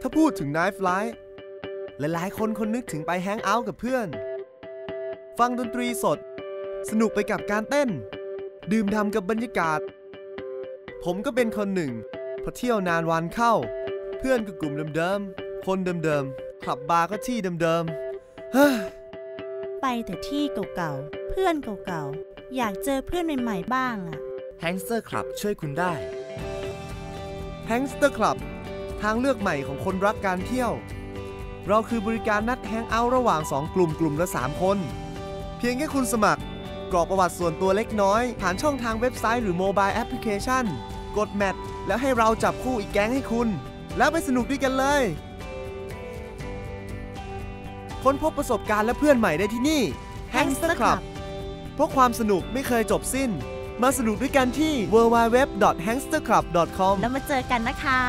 ถ้าพูดถึง Night Flight หลายๆ คนคนนึกถึงไปแฮงเอาท์กับเพื่อน ฟังดนตรีสด สนุกไปกับการเต้น ดื่มด่ำกับบรรยากาศ ผมก็เป็นคนหนึ่ง พอเที่ยวนานวันเข้า เพื่อนก็กลุ่มเดิมๆ คนเดิมๆคลับบาร์ก็ที่เดิมๆเฮ้ยไปแต่ที่เก่าๆ เพื่อนเก่าๆ อยากเจอเพื่อนใหม่ๆ บ้างอะแฮงสเตอร์คลับช่วยคุณได้แฮงสเตอร์คลับ ทางเลือกใหม่ของคนรักการเที่ยว เราคือบริการนัดแฮงเอาท์ระหว่าง 2 กลุ่มกลุ่มละ 3 คน เพียงแค่คุณสมัคร กรอกประวัติส่วนตัวเล็กน้อย ผ่านช่องทางเว็บไซต์หรือโมบายแอปพลิเคชัน กดแมทแล้วให้เราจับคู่อีกแก๊งให้คุณ แล้วไปสนุกด้วยกันเลย ค้นพบประสบการณ์และเพื่อนใหม่ได้ที่นี่ Hangster Club เพราะความสนุกไม่เคยจบสิ้น มาสนุกด้วยกันที่ www.hangsterclub.com แล้วมาเจอกันนะคะ